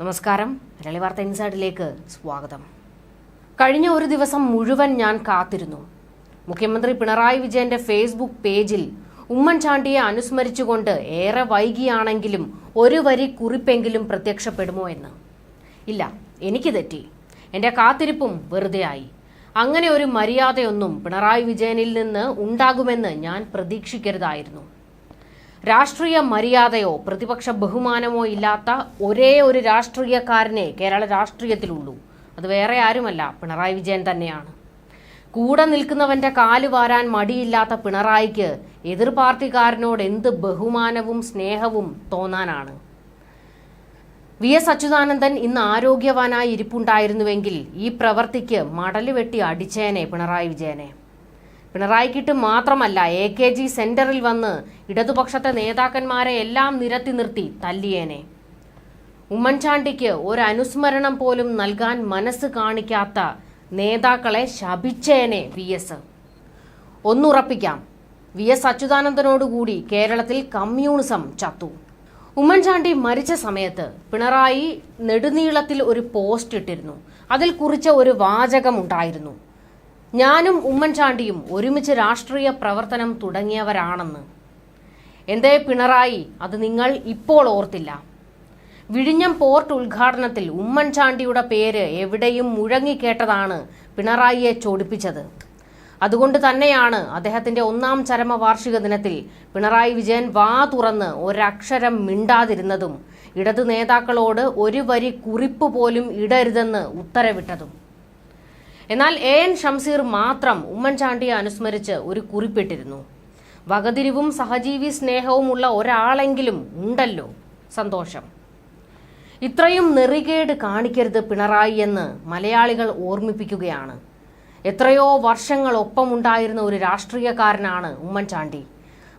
നമസ്കാരം. മലയാളി വാർത്ത ഇൻസൈഡിലേക്ക് സ്വാഗതം. കഴിഞ്ഞ ഒരു ദിവസം മുഴുവൻ ഞാൻ കാത്തിരുന്നു. മുഖ്യമന്ത്രി പിണറായി വിജയന്റെ ഫേസ്ബുക്ക് പേജിൽ ഉമ്മൻചാണ്ടിയെ അനുസ്മരിച്ചുകൊണ്ട് ഏറെ വൈകിയാണെങ്കിലും ഒരു വരി കുറിപ്പെങ്കിലും പ്രത്യക്ഷപ്പെടുമോ എന്ന്. ഇല്ല എനിക്ക് തെറ്റി. എന്റെ കാത്തിരിപ്പും വെറുതെയായി അങ്ങനെ ഒരു മര്യാദയൊന്നും പിണറായി വിജയനിൽ നിന്ന് ഉണ്ടാകുമെന്ന് ഞാൻ പ്രതീക്ഷിക്കരുതായിരുന്നു. രാഷ്ട്രീയ മര്യാദയോ പ്രതിപക്ഷ ബഹുമാനമോ ഇല്ലാത്ത ഒരേ ഒരു രാഷ്ട്രീയക്കാരനെ കേരള രാഷ്ട്രീയത്തിലുള്ളൂ. അത് വേറെ ആരുമല്ല പിണറായി വിജയൻ തന്നെയാണ്. കൂടെ നിൽക്കുന്നവന്റെ കാൽ വാരാൻ മടിയില്ലാത്ത പിണറായിക്ക് എതിർ പാർട്ടിക്കാരനോട് എന്ത് ബഹുമാനവും സ്നേഹവും തോന്നാനാണ്? വി എസ് അച്യുതാനന്ദൻ ഇന്ന് ആരോഗ്യവാനായി ഇരിപ്പുണ്ടായിരുന്നുവെങ്കിൽ ഈ പ്രവൃത്തിക്ക് മടലുവെട്ടി അടിച്ചേനെ പിണറായി വിജയനെ. പിണറായിക്കിട്ട് മാത്രമല്ല എ കെ ജി സെന്ററിൽ വന്ന് ഇടതുപക്ഷത്തെ നേതാക്കന്മാരെ എല്ലാം നിരത്തി നിർത്തി തല്ലിയേനെ. ഉമ്മൻചാണ്ടിക്ക് ഒരു അനുസ്മരണം പോലും നൽകാൻ മനസ്സ് കാണിക്കാത്ത നേതാക്കളെ ശപിച്ചേനെ വി എസ്. ഒന്നുറപ്പിക്കാം. വി എസ് അച്യുതാനന്ദനോടുകൂടി കേരളത്തിൽ കമ്മ്യൂണിസം ചത്തു. ഉമ്മൻചാണ്ടി മരിച്ച സമയത്ത് പിണറായി നെടുനീളത്തിൽ ഒരു പോസ്റ്റ് ഇട്ടിരുന്നു. അതിൽ കുറിച്ച ഒരു വാചകമുണ്ടായിരുന്നു. ഞാനും ഉമ്മൻചാണ്ടിയും ഒരുമിച്ച് രാഷ്ട്രീയ പ്രവർത്തനം തുടങ്ങിയവരാണെന്ന്. എന്തേ പിണറായി അത് നിങ്ങൾ ഇപ്പോൾ ഓർത്തില്ല. വിഴിഞ്ഞം പോർട്ട് ഉദ്ഘാടനത്തിൽ ഉമ്മൻചാണ്ടിയുടെ പേര് എവിടെയും മുഴങ്ങിക്കേട്ടതാണ് പിണറായിയെ ചോടിപ്പിച്ചത്. അതുകൊണ്ട് തന്നെയാണ് അദ്ദേഹത്തിന്റെ ഒന്നാം ചരമ വാർഷിക ദിനത്തിൽ പിണറായി വിജയൻ വാ തുറന്ന് ഒരക്ഷരം മിണ്ടാതിരുന്നതും ഇടതു നേതാക്കളോട് ഒരു വരി കുറിപ്പ് പോലും ഇടരുതെന്ന് ഉത്തരവിട്ടതും. എന്നാൽ എ എൻ ഷംസീർ മാത്രം ഉമ്മൻചാണ്ടിയെ അനുസ്മരിച്ച് ഒരു കുറിപ്പിട്ടിരുന്നു. വകതിരിവും സഹജീവി സ്നേഹവുമുള്ള ഒരാളെങ്കിലും ഉണ്ടല്ലോ സന്തോഷം. ഇത്രയും നെറികേട് കാണിക്കരുത് പിണറായി എന്ന് മലയാളികൾ ഓർമ്മിപ്പിക്കുകയാണ്. എത്രയോ വർഷങ്ങൾ ഒപ്പമുണ്ടായിരുന്ന ഒരു രാഷ്ട്രീയക്കാരനാണ് ഉമ്മൻചാണ്ടി.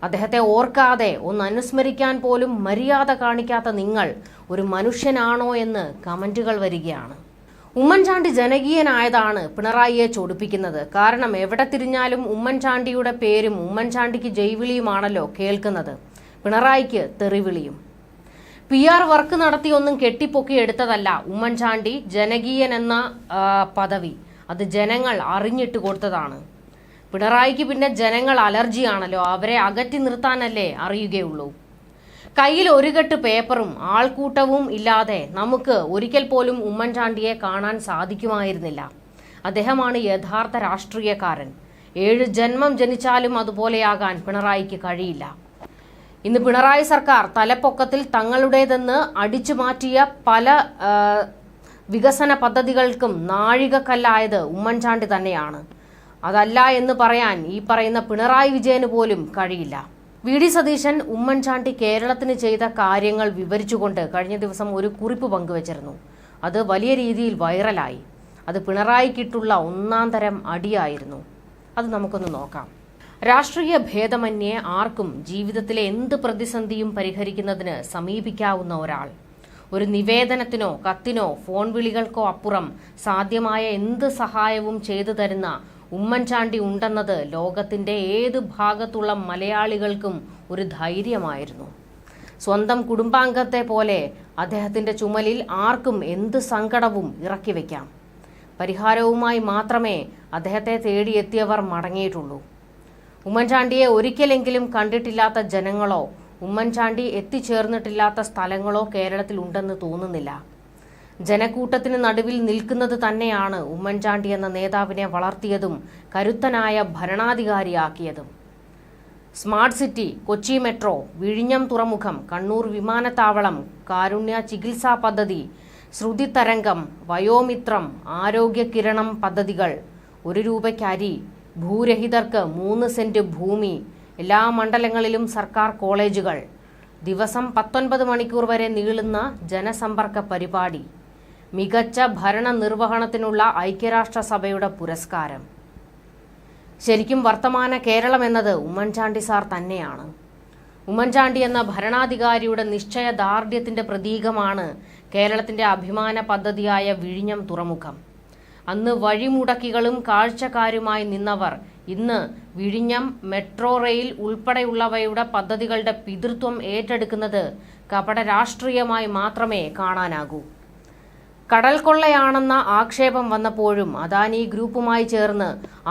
അദ്ദേഹത്തെ ഓർക്കാതെ ഒന്ന് അനുസ്മരിക്കാൻ പോലും മര്യാദ കാണിക്കാത്ത നിങ്ങൾ ഒരു മനുഷ്യനാണോ എന്ന് കമന്റുകൾ വരികയാണ്. ഉമ്മൻചാണ്ടി ജനകീയനായതാണ് പിണറായിയെ ചൊടിപ്പിക്കുന്നത്. കാരണം എവിടെ തിരിഞ്ഞാലും ഉമ്മൻചാണ്ടിയുടെ പേരും ഉമ്മൻചാണ്ടിക്ക് ജൈവിളിയുമാണല്ലോ കേൾക്കുന്നത്. പിണറായിക്ക് തെറിവിളിയും. പി ആർ വർക്ക് നടത്തി ഒന്നും കെട്ടിപ്പൊക്കി എടുത്തതല്ല ഉമ്മൻചാണ്ടി ജനകീയൻ എന്ന പദവി. അത് ജനങ്ങൾ അറിഞ്ഞിട്ട് കൊടുത്തതാണ്. പിണറായിക്ക് പിന്നെ ജനങ്ങൾ അലർജിയാണല്ലോ. അവരെ അകറ്റി നിർത്താനല്ലേ അറിയുകയുള്ളൂ. കയ്യിൽ ഒരു കെട്ട് പേപ്പറും ആൾക്കൂട്ടവും ഇല്ലാതെ നമുക്ക് ഒരിക്കൽ പോലും ഉമ്മൻചാണ്ടിയെ കാണാൻ സാധിക്കുമായിരുന്നില്ല. അദ്ദേഹമാണ് യഥാർത്ഥ രാഷ്ട്രീയക്കാരൻ. ഏഴ് ജന്മം ജനിച്ചാലും അതുപോലെയാകാൻ പിണറായിക്ക് കഴിയില്ല. ഇന്ന് പിണറായി സർക്കാർ തലപ്പൊക്കത്തിൽ തങ്ങളുടേതെന്ന് അടിച്ചു മാറ്റിയ പല വികസന പദ്ധതികൾക്കും നാഴികക്കല്ലായത് ഉമ്മൻചാണ്ടി തന്നെയാണ്. അതല്ല എന്ന് പറയാൻ ഈ പറയുന്ന പിണറായി വിജയന് പോലും കഴിയില്ല. വി ഡി സതീശൻ ഉമ്മൻചാണ്ടി കേരളത്തിന് ചെയ്ത കാര്യങ്ങൾ വിവരിച്ചുകൊണ്ട് കഴിഞ്ഞ ദിവസം ഒരു കുറിപ്പ് പങ്കുവച്ചിരുന്നു. അത് വലിയ രീതിയിൽ വൈറലായി. അത് പിണറായിക്കിട്ടുള്ള ഒന്നാം തരം അടിയായിരുന്നു. അത് നമുക്കൊന്ന് നോക്കാം. രാഷ്ട്രീയ ഭേദമന്യേ ആർക്കും ജീവിതത്തിലെ എന്ത് പ്രതിസന്ധിയും പരിഹരിക്കുന്നതിന് സമീപിക്കാവുന്ന ഒരാൾ. ഒരു നിവേദനത്തിനോ കത്തിനോ ഫോൺ വിളികൾക്കോ അപ്പുറം സാധ്യമായ എന്ത് സഹായവും ചെയ്തു തരുന്ന ഉമ്മൻചാണ്ടി ഉണ്ടെന്നത് ലോകത്തിന്റെ ഏത് ഭാഗത്തുള്ള മലയാളികൾക്കും ഒരു ധൈര്യമായിരുന്നു. സ്വന്തം കുടുംബാംഗത്തെ പോലെ അദ്ദേഹത്തിന്റെ ചുമലിൽ ആർക്കും എന്ത് സങ്കടവും ഇറക്കി വയ്ക്കാം പരിഹാരവുമായി മാത്രമേ അദ്ദേഹത്തെ തേടിയെത്തിയവർ മടങ്ങിയിട്ടുള്ളൂ. ഉമ്മൻചാണ്ടിയെ ഒരിക്കലെങ്കിലും കണ്ടിട്ടില്ലാത്ത ജനങ്ങളോ ഉമ്മൻചാണ്ടി എത്തിച്ചേർന്നിട്ടില്ലാത്ത സ്ഥലങ്ങളോ കേരളത്തിൽ ഉണ്ടെന്ന് തോന്നുന്നില്ല. ജനക്കൂട്ടത്തിന് നടുവിൽ നിൽക്കുന്നത് തന്നെയാണ് ഉമ്മൻചാണ്ടി എന്ന നേതാവിനെ വളർത്തിയതും കരുത്തനായ ഭരണാധികാരിയാക്കിയതും. സ്മാർട്ട് സിറ്റി കൊച്ചി മെട്രോ വിഴിഞ്ഞം തുറമുഖം കണ്ണൂർ വിമാനത്താവളം കാരുണ്യ ചികിത്സാ പദ്ധതി ശ്രുതി തരംഗം വയോമിത്രം ആരോഗ്യ കിരണം പദ്ധതികൾ ഒരു രൂപയ്ക്ക് അരി ഭൂരഹിതർക്ക് മൂന്ന് സെന്റ് ഭൂമി എല്ലാ മണ്ഡലങ്ങളിലും സർക്കാർ കോളേജുകൾ. ദിവസം പത്തൊൻപത് മണിക്കൂർ വരെ നീളുന്ന ജനസമ്പർക്ക പരിപാടി. മികച്ച ഭരണ നിർവഹണത്തിനുള്ള ഐക്യരാഷ്ട്രസഭയുടെ പുരസ്കാരം. ശരിക്കും വർത്തമാന കേരളം എന്നത് ഉമ്മൻചാണ്ടി സാർ തന്നെയാണ്. ഉമ്മൻചാണ്ടി എന്ന ഭരണാധികാരിയുടെ നിശ്ചയ നിശ്ചയദാർഢ്യത്തിന്റെ പ്രതീകമാണ് കേരളത്തിന്റെ അഭിമാന പദ്ധതിയായ വിഴിഞ്ഞം തുറമുഖം. അന്ന് വഴിമുടക്കികളും കാഴ്ചക്കാരുമായി നിന്നവർ ഇന്ന് വിഴിഞ്ഞം മെട്രോ റെയിൽ ഉൾപ്പെടെയുള്ളവയുടെ പദ്ധതികളുടെ പിതൃത്വം ഏറ്റെടുക്കുന്നത് കപട രാഷ്ട്രീയമായി മാത്രമേ കാണാനാകൂ. കടൽ കൊള്ളയാണെന്ന ആക്ഷേപം വന്നപ്പോഴും അദാനി ഗ്രൂപ്പുമായി ചേർന്ന്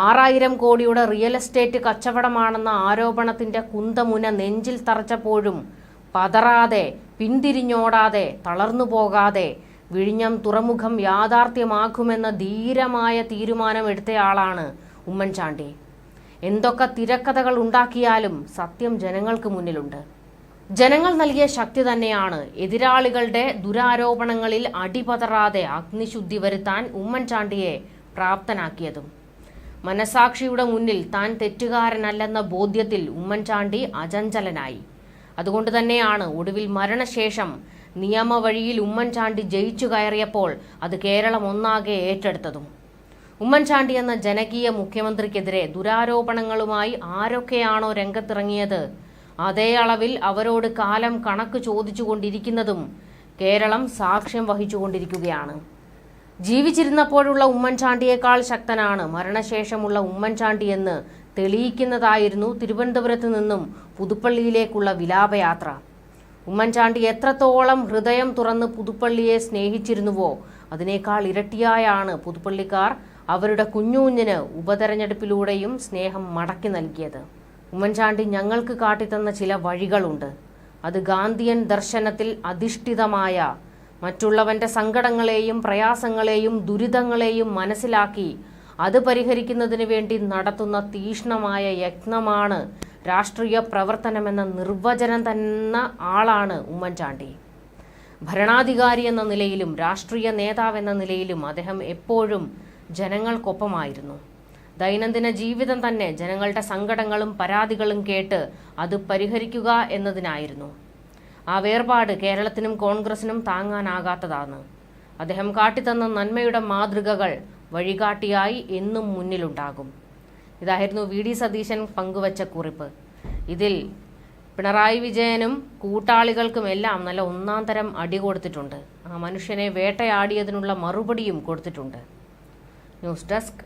ആറായിരം കോടിയുടെ റിയൽ എസ്റ്റേറ്റ് കച്ചവടമാണെന്ന ആരോപണത്തിന്റെ കുന്തമുന നെഞ്ചിൽ തറച്ചപ്പോഴും പതറാതെ പിന്തിരിഞ്ഞോടാതെ തളർന്നു പോകാതെ വിഴിഞ്ഞം തുറമുഖം യാഥാർത്ഥ്യമാക്കുമെന്ന ധീരമായ തീരുമാനമെടുത്തയാളാണ് ഉമ്മൻചാണ്ടി. എന്തൊക്കെ തിരക്കഥകൾ ഉണ്ടാക്കിയാലും സത്യം ജനങ്ങൾക്ക് മുന്നിലുണ്ട്. ജനങ്ങൾ നൽകിയ ശക്തി തന്നെയാണ്. എതിരാളികളുടെ ദുരാരോപണങ്ങളിൽ അടിപതറാതെ അഗ്നിശുദ്ധി വരുത്താൻ ഉമ്മൻചാണ്ടിയെ പ്രാപ്തനാക്കിയതും. മനസാക്ഷിയുടെ മുന്നിൽ താൻ തെറ്റുകാരനല്ലെന്ന ബോധ്യത്തിൽ ഉമ്മൻചാണ്ടി അചഞ്ചലനായി. അതുകൊണ്ട് തന്നെയാണ് ഒടുവിൽ മരണശേഷം നിയമവഴിയിൽ ഉമ്മൻചാണ്ടി ജയിച്ചു കയറിയപ്പോൾ അത് കേരളം ഒന്നാകെ ഏറ്റെടുത്തതും. ഉമ്മൻചാണ്ടി എന്ന ജനകീയ മുഖ്യമന്ത്രിക്കെതിരെ ദുരാരോപണങ്ങളുമായി ആരൊക്കെയാണോ രംഗത്തിറങ്ങിയത് അതേ അളവിൽ അവരോട് കാലം കണക്ക് ചോദിച്ചുകൊണ്ടിരിക്കുന്നതും കേരളം സാക്ഷ്യം വഹിച്ചുകൊണ്ടിരിക്കുകയാണ്. ജീവിച്ചിരുന്നപ്പോഴുള്ള ഉമ്മൻചാണ്ടിയേക്കാൾ ശക്തനാണ്. മരണശേഷമുള്ള ഉമ്മൻചാണ്ടി എന്ന് തെളിയിക്കുന്നതായിരുന്നു തിരുവനന്തപുരത്ത് നിന്നും പുതുപ്പള്ളിയിലേക്കുള്ള വിലാപയാത്ര. ഉമ്മൻചാണ്ടി എത്രത്തോളം ഹൃദയം തുറന്ന് പുതുപ്പള്ളിയെ സ്നേഹിച്ചിരുന്നുവോ അതിനേക്കാൾ ഇരട്ടിയായാണ് പുതുപ്പള്ളിക്കാർ അവരുടെ കുഞ്ഞുകുഞ്ഞിന് ഉപതെരഞ്ഞെടുപ്പിലൂടെയും സ്നേഹം മടക്കി നൽകിയത്. ഉമ്മൻചാണ്ടി ഞങ്ങൾക്ക് കാട്ടിത്തന്ന ചില വഴികളുണ്ട്. അത് ഗാന്ധിയൻ ദർശനത്തിൽ അധിഷ്ഠിതമായ മറ്റുള്ളവന്റെ സങ്കടങ്ങളെയും പ്രയാസങ്ങളെയും ദുരിതങ്ങളെയും മനസ്സിലാക്കി അത് പരിഹരിക്കുന്നതിന് വേണ്ടി നടത്തുന്ന തീഷ്ണമായ യത്നമാണ് രാഷ്ട്രീയ പ്രവർത്തനമെന്ന നിർവചനം തന്ന ആളാണ് ഉമ്മൻചാണ്ടി. ഭരണാധികാരി എന്ന നിലയിലും രാഷ്ട്രീയ നേതാവെന്ന നിലയിലും അദ്ദേഹം എപ്പോഴും ജനങ്ങൾക്കൊപ്പമായിരുന്നു. ദൈനംദിന ജീവിതം തന്നെ ജനങ്ങളുടെ സങ്കടങ്ങളും പരാതികളും കേട്ട് അത് പരിഹരിക്കുക എന്നതിനായിരുന്നു. ആ വേർപാട് കേരളത്തിനും കോൺഗ്രസിനും താങ്ങാനാകാത്തതാണ്. അദ്ദേഹം കാട്ടിത്തന്ന നന്മയുടെ മാതൃകകൾ വഴികാട്ടിയായി എന്നും മുന്നിലുണ്ടാകും. ഇതായിരുന്നു വി ഡി സതീശൻ പങ്കുവച്ച കുറിപ്പ്. ഇതിൽ പിണറായി വിജയനും കൂട്ടാളികൾക്കുമെല്ലാം നല്ല ഒന്നാം തരം അടി കൊടുത്തിട്ടുണ്ട്. ആ മനുഷ്യനെ വേട്ടയാടിയതിനുള്ള മറുപടിയും കൊടുത്തിട്ടുണ്ട്. News desk